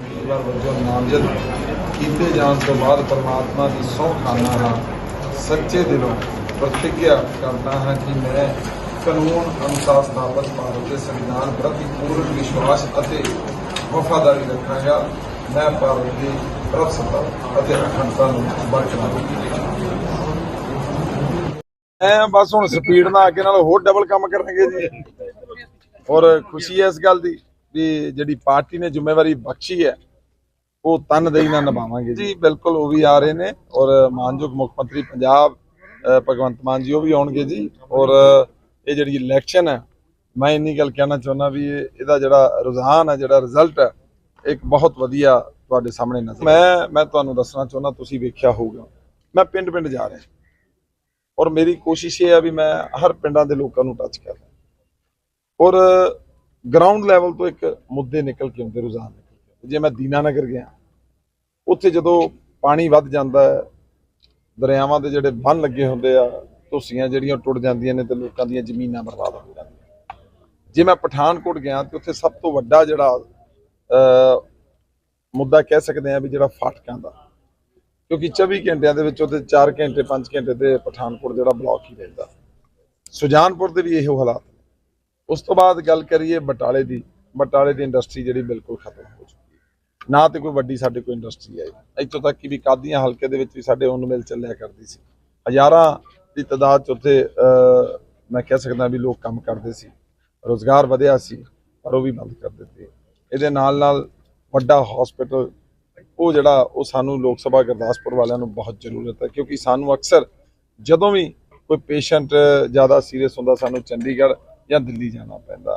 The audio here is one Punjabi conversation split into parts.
ਉਮੀਦਵਾਰ ਵਜੋਂ ਨਾਮਜ਼ਦ ਕੀਤੇ ਜਾਣ ਤੋਂ ਬਾਅਦ ਪਰਮਾਤਮਾ ਦੀ ਸਹੁੰ ਖਾਨਾ ਹਾਂ ਸੱਚੇ ਦਿਲੋਂ ਪ੍ਰਤੀਗਿਆ ਕਰਦਾ ਹਾਂ ਕਿ ਮੈਂ ਕਾਨੂੰਨ ਅਨੁਸਾਰ ਸਥਾਪਿਤ ਭਾਰਤ ਦੇ ਸੰਵਿਧਾਨ ਪ੍ਰਤੀ ਪੂਰਨ ਵਿਸ਼ਵਾਸ ਅਤੇ ਵਫਾਦਾਰੀ ਰੱਖਾਂਗਾ। ਮੈਂ ਭਾਰਤ ਦੀ ਅਤੇ ਐ ਬਸ ਹੁਣ ਸਪੀਡ ਨਾਲ ਅੱਗੇ ਨਾਲ ਹੋਰ ਡਬਲ ਕੰਮ ਕਰਾਂਗੇ ਜੀ। ਔਰ ਖੁਸ਼ੀ ਹੈ ਇਸ ਗੱਲ ਦੀ ਵੀ ਜਿਹੜੀ ਪਾਰਟੀ ਨੇ ਜ਼ਿੰਮੇਵਾਰੀ ਬਖਸ਼ੀ ਹੈ ਉਹ ਤਨਦੇਹੀ ਨਾਲ ਨਿਭਾਵਾਂਗੇ ਜੀ। ਬਿਲਕੁਲ ਉਹ ਵੀ ਆ ਰਹੇ ਨੇ ਔਰ ਮਾਨਯੋਗ ਮੁੱਖ ਮੰਤਰੀ ਪੰਜਾਬ ਭਗਵੰਤ ਮਾਨ ਜੀ ਉਹ ਵੀ ਆਉਣਗੇ ਜੀ। ਔਰ ਇਹ ਜਿਹੜੀ ਇਲੈਕਸ਼ਨ ਹੈ ਮੈਂ ਇੰਨੀ ਗੱਲ ਕਹਿਣਾ ਚਾਹੁੰਦਾ ਵੀ ਇਹ- ਇਹਦਾ ਜਿਹੜਾ ਰੁਝਾਨ ਹੈ ਜਿਹੜਾ ਰਿਜ਼ਲਟ ਹੈ ਇੱਕ ਬਹੁਤ ਵਧੀਆ ਤੁਹਾਡੇ ਸਾਹਮਣੇ ਨਜ਼ਰ ਮੈਂ ਮੈਂ ਤੁਹਾਨੂੰ ਦੱਸਣਾ ਚਾਹੁੰਦਾ ਤੁਸੀਂ ਵੇਖਿਆ ਹੋਊਗਾ। ਮੈਂ ਪਿੰਡ ਪਿੰਡ ਜਾ ਰਿਹਾ। ਔਰ ਮੇਰੀ ਕੋਸ਼ਿਸ਼ ਇਹ ਹੈ ਵੀ ਮੈਂ ਹਰ ਪਿੰਡਾਂ ਦੇ ਲੋਕਾਂ ਨੂੰ ਟੱਚ ਕਰਾਂ ਔਰ ਗਰਾਊਂਡ ਲੈਵਲ ਤੋਂ ਇੱਕ ਮੁੱਦੇ ਨਿਕਲ ਕੇ ਆਉਂਦੇ ਆਉਂਦੇ। ਜੇ ਮੈਂ ਦੀਨਾਨਗਰ ਗਿਆ ਉੱਥੇ ਜਦੋਂ ਪਾਣੀ ਵੱਧ ਜਾਂਦਾ ਹੈ ਦਰਿਆਵਾਂ ਦੇ ਜਿਹੜੇ ਬੰਨ ਲੱਗੇ ਹੁੰਦੇ ਆ ਧੁੱਸੀਆਂ ਜਿਹੜੀਆਂ ਟੁੱਟ ਜਾਂਦੀਆਂ ਨੇ ਤੇ ਲੋਕਾਂ ਦੀਆਂ ਜ਼ਮੀਨਾਂ ਬਰਬਾਦ ਹੋ ਜਾਂਦੀਆਂ ਜੇ ਮੈਂ ਪਠਾਨਕੋਟ ਗਿਆ ਤੇ ਉੱਥੇ ਸਭ ਤੋਂ ਵੱਡਾ ਜਿਹੜਾ ਮੁੱਦਾ ਕਹਿ ਸਕਦੇ ਆ ਵੀ ਜਿਹੜਾ ਫਾਟਕਾਂ ਦਾ। ਕਿਉਂਕਿ 24 ਘੰਟਿਆਂ ਦੇ ਵਿੱਚ ਉਹਦੇ 4 ਘੰਟੇ 5 ਘੰਟੇ ਤੇ ਪਠਾਨਕੋਟ ਜਿਹੜਾ ਬਲੌਕ ਹੀ ਰਹਿੰਦਾ। ਸੁਜਾਨਪੁਰ ਦੇ ਵੀ ਇਹੋ ਹਾਲਾਤ। ਨੇ ਉਸ ਤੋਂ ਬਾਅਦ ਗੱਲ ਕਰੀਏ ਬਟਾਲੇ ਦੀ। ਬਟਾਲੇ ਦੀ ਇੰਡਸਟਰੀ ਜਿਹੜੀ ਬਿਲਕੁਲ ਖਤਮ ਹੋ ਚੁੱਕੀ ਹੈ। ਨਾ ਤੇ ਕੋਈ ਵੱਡੀ ਸਾਡੇ ਕੋਈ ਇੰਡਸਟਰੀ ਆਈ। ਇੱਥੋਂ ਤੱਕ ਕਿ ਵੀ ਕਾਦੀਆਂ ਹਲਕੇ ਦੇ ਵਿੱਚ ਵੀ ਸਾਡੇ ਉਨ ਮਿਲ ਚੱਲਿਆ ਕਰਦੀ ਸੀ। ਹਜ਼ਾਰਾਂ ਦੀ ਤਾਦਾਦ 'ਚ ਉੱਥੇ ਮੈਂ ਕਹਿ ਸਕਦਾ ਵੀ ਲੋਕ ਕੰਮ ਕਰਦੇ ਸੀ। ਰੋਜ਼ਗਾਰ ਵਧਿਆ ਸੀ, ਪਰ ਉਹ ਵੀ ਬੰਦ ਕਰ ਦਿੱਤੇ। ਇਹਦੇ ਨਾਲ ਨਾਲ ਵੱਡਾ ਹਸਪੀਟਲ ਉਹ ਜਿਹੜਾ ਉਹ ਸਾਨੂੰ ਲੋਕ ਸਭਾ ਗੁਰਦਾਸਪੁਰ ਵਾਲਿਆਂ ਨੂੰ ਬਹੁਤ ਜ਼ਰੂਰਤ ਹੈ, ਕਿਉਂਕਿ ਸਾਨੂੰ ਅਕਸਰ ਜਦੋਂ ਵੀ ਕੋਈ ਪੇਸ਼ੈਂਟ ਜ਼ਿਆਦਾ ਸੀਰੀਅਸ ਹੁੰਦਾ, ਸਾਨੂੰ ਚੰਡੀਗੜ੍ਹ ਜਾਂ ਦਿੱਲੀ ਜਾਣਾ ਪੈਂਦਾ।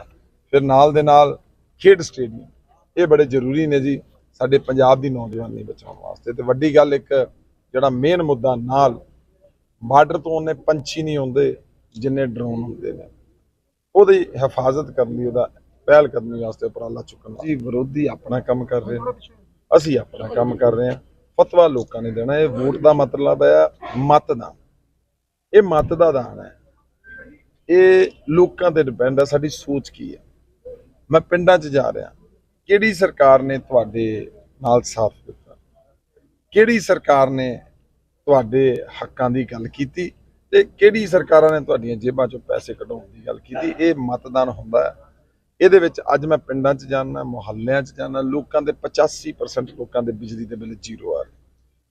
ਫਿਰ ਨਾਲ ਦੇ ਨਾਲ ਖੇਡ ਸਟੇਡੀਅਮ ਇਹ ਬੜੇ ਜ਼ਰੂਰੀ ਨੇ ਜੀ, ਸਾਡੇ ਪੰਜਾਬ ਦੀ ਨੌਜਵਾਨੀ ਬਚਾਉਣ ਵਾਸਤੇ। ਤੇ ਵੱਡੀ ਗੱਲ ਇੱਕ ਜਿਹੜਾ ਮੇਨ ਮੁੱਦਾ ਨਾਲ ਬਾਰਡਰ ਤੋਂ ਉਹਨੇ ਪੰਛੀ ਨਹੀਂ ਹੁੰਦੇ ਜਿੰਨੇ ਡਰੋਨ ਹੁੰਦੇ ਨੇ। ਉਹਦੀ ਹਿਫਾਜ਼ਤ ਕਰਨ ਲਈ ਉਹਦਾ ਪਹਿਲ ਕਦਮੀ ਵਾਸਤੇ ਉਪਰਾਲਾ ਚੁੱਕਣ ਜੀ ਵਿਰੋਧੀ ਆਪਣਾ ਕੰਮ ਕਰ ਰਹੇ ਨੇ। ਅਸੀਂ ਆਪਣਾ ਕੰਮ ਕਰ ਰਹੇ ਹਾਂ। ਫਤਵਾ ਲੋਕਾਂ ਨੇ ਦੇਣਾ ਇਹ ਵੋਟ ਦਾ ਮਤਲਬ ਹੈ ਮਤਦਾਨ। ਇਹ ਮਤ ਦਾ ਦਾਨ ਹੈ। ਇਹ ਲੋਕਾਂ ਤੇ ਡਿਪੈਂਡ ਹੈ ਸਾਡੀ ਸੋਚ ਕੀ ਹੈ? ਮੈਂ ਪਿੰਡਾਂ 'ਚ ਜਾ ਰਿਹਾ। ਕਿਹੜੀ ਸਰਕਾਰ ਨੇ ਤੁਹਾਡੇ ਨਾਲ ਸਾਥ ਦਿੱਤਾ? ਕਿਹੜੀ ਸਰਕਾਰ ਨੇ ਤੁਹਾਡੇ ਹੱਕਾਂ ਦੀ ਗੱਲ ਕੀਤੀ? ਤੇ ਕਿਹੜੀ ਸਰਕਾਰਾਂ ਨੇ ਤੁਹਾਡੀਆਂ ਜੇਬਾਂ 'ਚੋਂ ਪੈਸੇ ਕਢਾਉਣ ਦੀ ਗੱਲ ਕੀਤੀ? ਇਹ ਮਤਦਾਨ ਹੁੰਦਾ ਹੈ। ਇਹਦੇ ਵਿੱਚ ਅੱਜ ਮੈਂ ਪਿੰਡਾਂ 'ਚ ਜਾਣਾ ਮੁਹੱਲਿਆਂ 'ਚ ਜਾਣਾ ਲੋਕਾਂ ਦੇ 85% ਲੋਕਾਂ ਦੇ ਬਿਜਲੀ ਦੇ ਬਿੱਲ ਜ਼ੀਰੋ ਆ ਰਹੇ।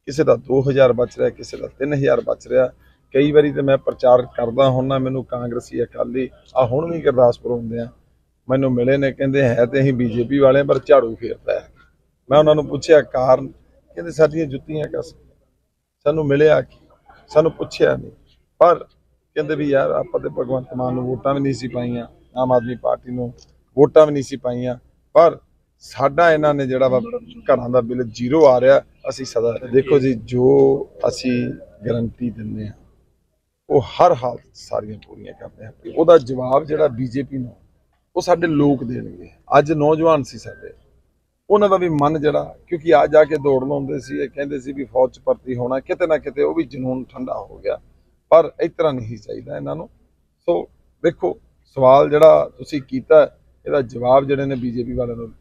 ਕਿਸੇ ਦਾ 2000 ਬਚ ਰਿਹਾ ਕਿਸੇ ਦਾ 3000 ਬਚ ਰਿਹਾ। ਕਈ ਵਾਰੀ ਤੇ ਮੈਂ ਪ੍ਰਚਾਰ ਕਰਦਾ ਹੁੰਨਾ ਮੈਨੂੰ ਕਾਂਗਰਸੀ ਅਕਾਲੀ ਆ ਹੁਣ ਵੀ ਗੁਰਦਾਸਪੁਰ ਹੁੰਦੇ ਆ ਮੈਨੂੰ ਮਿਲੇ ਨੇ ਕਹਿੰਦੇ ਹੈ ਤੇ ਅਸੀਂ ਬੀਜੇਪੀ ਵਾਲੇ ਹਾਂ, ਪਰ ਝਾੜੂ ਫੇਰਦਾ ਹੈ। ਮੈਂ ਉਹਨਾਂ ਨੂੰ ਪੁੱਛਿਆ ਕਾਰਨ? ਕਹਿੰਦੇ ਸਾਡੀਆਂ ਜੁੱਤੀਆਂ ਕਸ ਸਾਨੂੰ ਮਿਲਿਆ ਕੀ? ਸਾਨੂੰ ਪੁੱਛਿਆ ਨਹੀਂ। ਪਰ ਕਹਿੰਦੇ ਵੀ ਯਾਰ ਆਪਾਂ ਤੇ ਭਗਵੰਤ ਮਾਨ ਨੂੰ ਵੋਟਾਂ ਵੀ ਨਹੀਂ ਸੀ ਪਾਈਆਂ ਆਮ ਆਦਮੀ ਪਾਰਟੀ ਨੂੰ। ਵੋਟਾਂ ਵੀ ਨਹੀਂ ਸੀ ਪਾਈਆਂ। ਪਰ ਸਾਡਾ ਇਹਨਾਂ ਨੇ ਜਿਹੜਾ ਵਾ ਘਰਾਂ ਦਾ ਬਿੱਲ ਜ਼ੀਰੋ ਆ ਰਿਹਾ, ਅਸੀਂ ਸਦਾ ਦੇਖੋ ਜੀ, ਜੋ ਅਸੀਂ ਗਰੰਟੀ ਦਿੰਦੇ ਆ ਉਹ ਹਰ ਹਾਲਤ ਸਾਰੀਆਂ ਪੂਰੀਆਂ ਕਰਦੇ ਆ ਉਹਦਾ ਜਵਾਬ ਜਿਹੜਾ ਬੀਜੇਪੀ ਨੂੰ, ਉਹ ਸਾਡੇ ਲੋਕ ਦੇਣਗੇ। ਅੱਜ ਨੌਜਵਾਨ ਸੀ ਸਾਡੇ। ਉਹਨਾਂ ਦਾ ਵੀ ਮਨ ਜਿਹੜਾ, ਕਿਉਂਕਿ ਆ ਜਾ ਕੇ ਦੌੜ ਲਾਉਂਦੇ ਸੀ, ਇਹ ਕਹਿੰਦੇ ਸੀ ਵੀ ਫੌਜ 'ਚ ਭਰਤੀ ਹੋਣਾ, ਕਿਤੇ ਨਾ ਕਿਤੇ ਉਹ ਵੀ ਜਨੂਨ ਠੰਡਾ ਹੋ ਗਿਆ। ਪਰ ਇਸ ਤਰ੍ਹਾਂ ਨਹੀਂ ਚਾਹੀਦਾ ਇਹਨਾਂ ਨੂੰ। ਸੋ ਦੇਖੋ, ਸਵਾਲ ਜਿਹੜਾ ਤੁਸੀਂ ਕੀਤਾ ਇਹਦਾ ਜਵਾਬ ਜਿਹੜੇ ਨੇ ਬੀਜੇਪੀ ਵਾਲਿਆਂ ਨੂੰ